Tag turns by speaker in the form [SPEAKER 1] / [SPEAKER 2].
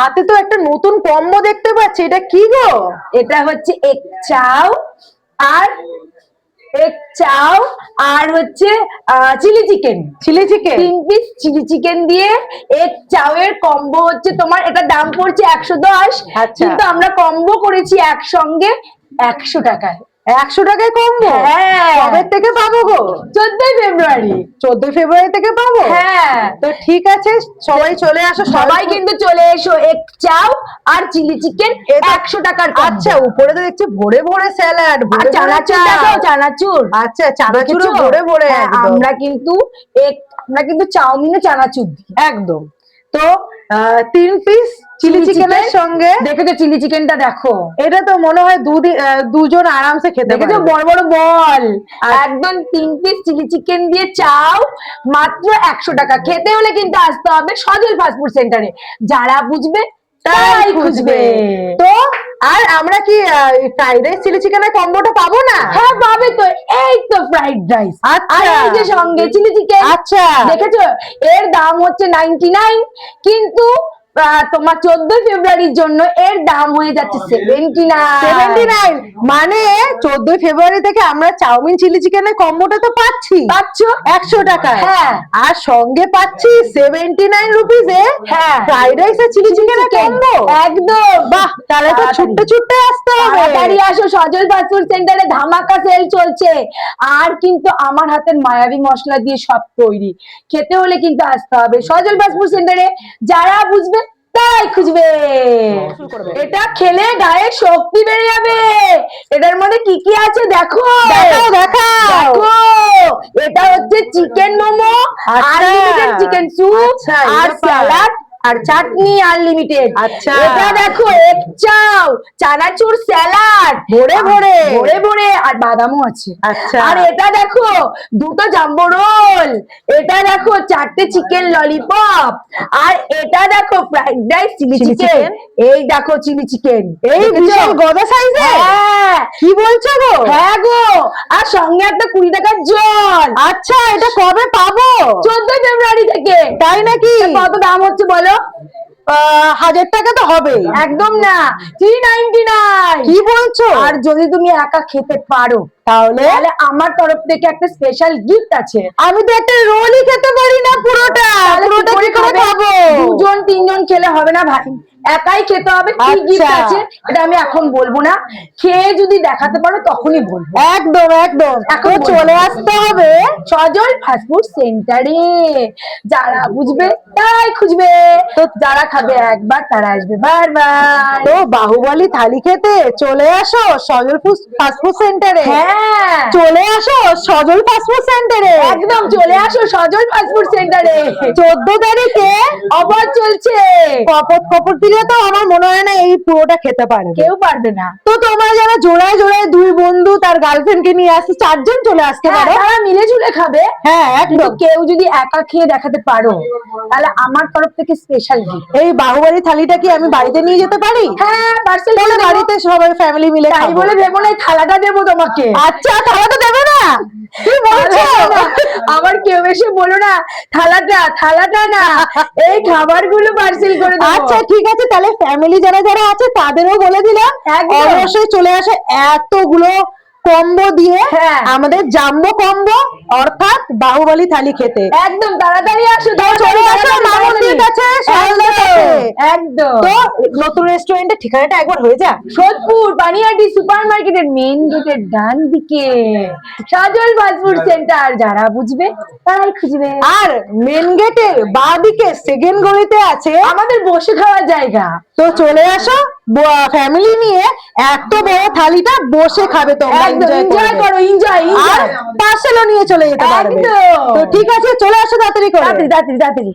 [SPEAKER 1] হাতে তো একটা নতুন কম্বো দেখতে পাচ্ছি এটা কি গো?
[SPEAKER 2] এটা হচ্ছে এক চাও আর এক চাও আর হচ্ছে চিলি চিকেন
[SPEAKER 1] চিলি চিকেন
[SPEAKER 2] তিন পিস চিলি চিকেন দিয়ে এক চাওয়ের কম্বো হচ্ছে তোমার এটা দাম পড়ছে একশো দশ।
[SPEAKER 1] আচ্ছা।
[SPEAKER 2] কিন্তু আমরা কম্বো করেছি একসঙ্গে একশো টাকায়।
[SPEAKER 1] একশো টাকায় কম্বো?
[SPEAKER 2] হ্যাঁ।
[SPEAKER 1] থেকে পাবো গো?
[SPEAKER 2] চোদ্দই ফেব্রুয়ারি
[SPEAKER 1] চোদ্দই ফেব্রুয়ারি থেকে পাবো?
[SPEAKER 2] হ্যাঁ।
[SPEAKER 1] তো ঠিক আছে সবাই চলে আসো
[SPEAKER 2] সবাই কিন্তু চলে এসো এক চাও আর চিলি চিকেন একশো টাকার
[SPEAKER 1] আচ্ছা উপরে তো দেখছি ভরে ভরে স্যালাড
[SPEAKER 2] চানাচুর চানাচুর।
[SPEAKER 1] আচ্ছা চানাচুর
[SPEAKER 2] ভোরে
[SPEAKER 1] ভরে ভরে
[SPEAKER 2] হ্যাঁ, আমরা কিন্তু এক আমরা কিন্তু চাউমিনে চানাচুর দিই।
[SPEAKER 1] একদম। তো তিন পিস চিলি চিকেনের? সঙ্গে
[SPEAKER 2] দেখেছ চিলি চিকেনটা দেখো।
[SPEAKER 1] এটা তো মনে হয় দুদি- আহ, দুজন আরামসে খেতে
[SPEAKER 2] দেখেছ বড় বড় বল। একদম তিন পিস চিলি চিকেন দিয়ে চাও মাত্র একশো টাকা। খেতে হলে কিন্তু আসতে হবে সজল ফাস্টফুড সেন্টারে যারা বুঝবে তাই খুঁজবে
[SPEAKER 1] তো আর আমরা কি ফ্রাইড রাইস চিলি চিকেনের কম্বোটা পাবো না?
[SPEAKER 2] হ্যাঁ তো তো ফ্রাইড রাইস
[SPEAKER 1] আচ্ছা।
[SPEAKER 2] আর এই যে সঙ্গে চিলি চিকেন
[SPEAKER 1] আচ্ছা।
[SPEAKER 2] দেখেছ? এর দাম হচ্ছে নাইনটি নাইন কিন্তু তোমার চোদ্দই ফেব্রুয়ারির জন্য এর দাম হয়ে যাচ্ছে সেভেন্টি
[SPEAKER 1] সেভেন্টি
[SPEAKER 2] নাইন
[SPEAKER 1] মানে চোদ্দই ফেব্রুয়ারি থেকে আমরা চাউমিন চিলি চিকেনের কম্বোটা তো পাচ্ছি।
[SPEAKER 2] পাচ্ছ?
[SPEAKER 1] একশো টাকায়।
[SPEAKER 2] হ্যাঁ।
[SPEAKER 1] আর সঙ্গে পাচ্ছি সেভেন্টি নাইন রুপিসে
[SPEAKER 2] হ্যাঁ।
[SPEAKER 1] ফ্রাইড রাইস আর চিলি চিকেনের কম্বো
[SPEAKER 2] একদম।
[SPEAKER 1] বাহ তাহলে তো। ছুটতে ছুটতে আসতে হবে।
[SPEAKER 2] তাড়াতাড়ি আসো সজল ফাস্টফুড সেন্টারে ধামাকা সেল চলছে। আর কিন্তু আমার হাতের মায়াবী মশলা দিয়ে সব তৈরি। খেতে হলে কিন্তু আসতে হবে। সজল ফাস্টফুড সেন্টারে যারা বুঝবে তাই খুঁজবে। এটা খেলে গায়ে শক্তি বেড়ে যাবে। এটার মধ্যে কি কি আছে দেখো। দেখো এটা হচ্ছে চিকেন মোমো আর চিকেন স্যুপ
[SPEAKER 1] আচ্ছা,
[SPEAKER 2] আর স্যালাড আর চাটনি আনলিমিটেড
[SPEAKER 1] আচ্ছা।
[SPEAKER 2] এটা দেখো এক চাও চানাচুর স্যালাড
[SPEAKER 1] ভরে ভরে।
[SPEAKER 2] ভরে ভরে আর বাদামও আছে।
[SPEAKER 1] আচ্ছা।
[SPEAKER 2] আর এটা দেখো দুটো জাম্বো রোল। এটা দেখো চারটে চিকেন ললিপপ আর এটা দেখো ফ্রাইড রাইস চিলি চিকেন এই দেখো চিলি চিকেন
[SPEAKER 1] এই বিশাল গদা সাইজে
[SPEAKER 2] হ্যাঁ।
[SPEAKER 1] কি বলছো গো?
[SPEAKER 2] হ্যাঁ গো। আর সঙ্গে একটা কুড়ি টাকার জল।
[SPEAKER 1] আচ্ছা এটা কবে পাবো?
[SPEAKER 2] চোদ্দই ফেব্রুয়ারি থেকে।
[SPEAKER 1] তাই নাকি?
[SPEAKER 2] কত দাম হচ্ছে বলো?
[SPEAKER 1] হাজার টাকা তো হবে।
[SPEAKER 2] একদম না থ্রি নাইনটি নাইন
[SPEAKER 1] কি বলছো?
[SPEAKER 2] আর যদি তুমি একা খেতে পারো
[SPEAKER 1] তাহলে?
[SPEAKER 2] আমার তরফ থেকে একটা স্পেশাল গিফট আছে।
[SPEAKER 1] আমি তো একটা রোলই খেতে পারি না পুরোটা। পুরোটা কি করে
[SPEAKER 2] খাব? দুজন তিনজন খেলে হবে না ভাই? একাই খেতে হবে কি
[SPEAKER 1] আচ্ছা।
[SPEAKER 2] গিফট আছে এটা আমি এখন বলব না। খেয়ে যদি দেখাতে পারো তখনই বলব।
[SPEAKER 1] একদম একদম।
[SPEAKER 2] এখন
[SPEAKER 1] চলে আসতে হবে।
[SPEAKER 2] সজল ফাস্টফুড সেন্টারে যারা বুঝবে তাই খুঁজবে। তো যারা খাবে একবার তারা আসবে বারবার।
[SPEAKER 1] তো বাহুবলী থালি খেতে চলে আসো সজল ফাস্টফুড সেন্টারে
[SPEAKER 2] হ্যাঁ।
[SPEAKER 1] চলে আসো সজল ফাস্টফুড সেন্টারে
[SPEAKER 2] একদম চলে আসো সজল ফাস্টফুড সেন্টারে
[SPEAKER 1] চোদ্দ তারিখে
[SPEAKER 2] অফার চলছে।
[SPEAKER 1] কপট কপট দিলে তো আমার মনে হয় না এই পুরোটা খেতে পারবে।
[SPEAKER 2] কেউ পারবে না।
[SPEAKER 1] তো তোমরা যারা জোড়ায় জোড়ায় দুই বন্ধু তার গার্লফ্রেন্ড কে নিয়ে আসছে চারজন চলে আসতে
[SPEAKER 2] হ্যাঁ,
[SPEAKER 1] পারো।
[SPEAKER 2] তারা মিলে ঝুলে খাবে।
[SPEAKER 1] হ্যাঁ একদম।
[SPEAKER 2] কেউ যদি একা খেয়ে দেখাতে পারো তাহলে আমার তরফ থেকে স্পেশাল
[SPEAKER 1] এই বাহুবাড়ি থালিটা কি আমি বাড়িতে নিয়ে যেতে পারি?
[SPEAKER 2] হ্যাঁ পার্সেল
[SPEAKER 1] বাড়িতে সবাই ফ্যামিলি মিলে
[SPEAKER 2] তাই বলে দেবো না এই থালাটা দেবো তোমাকে।
[SPEAKER 1] আচ্ছা তো দেবে না?
[SPEAKER 2] কেউ এসে বলো না থালাটা থালাটা না এই খাবারগুলো পার্সেল করে
[SPEAKER 1] আচ্ছা ঠিক আছে তাহলে ফ্যামিলি যারা যারা আছে তাদেরও বলে দিলাম। অবশ্যই চলে আসে এতগুলো কম্বো দিয়ে
[SPEAKER 2] হ্যাঁ।
[SPEAKER 1] আমাদের জাম্বো কম্বো অর্থাৎ বাহুবলী থালি খেতে।
[SPEAKER 2] একদম তাড়াতাড়ি আসো
[SPEAKER 1] তো চলে আসো মামুনির কাছে
[SPEAKER 2] একদম
[SPEAKER 1] তো নতুন রেস্টুরেন্টের ঠিকানাটা একবার হয়ে যা
[SPEAKER 2] সোদপুর পানিহাটি সুপার মার্কেটের মেন গেটের ডান দিকে। সজল ফাস্টফুড সেন্টার যারা বুঝবে তারাই খুঁজবে।
[SPEAKER 1] আর মেন গেটের বাঁ দিকে সেকেন্ড গলিতে আছে
[SPEAKER 2] আমাদের বসে খাওয়ার জায়গা।
[SPEAKER 1] তো চলে আসো ফ্যামিলি নিয়ে এত বড় থালিটা বসে খাবে তোমরা এনজয়
[SPEAKER 2] করো এনজয়
[SPEAKER 1] আর পার্সেলও নিয়ে চলে যেতে পারবে। তো ঠিক আছে চলে আসো তাড়াতাড়ি করে।
[SPEAKER 2] তাড়াতাড়ি তাড়াতাড়ি।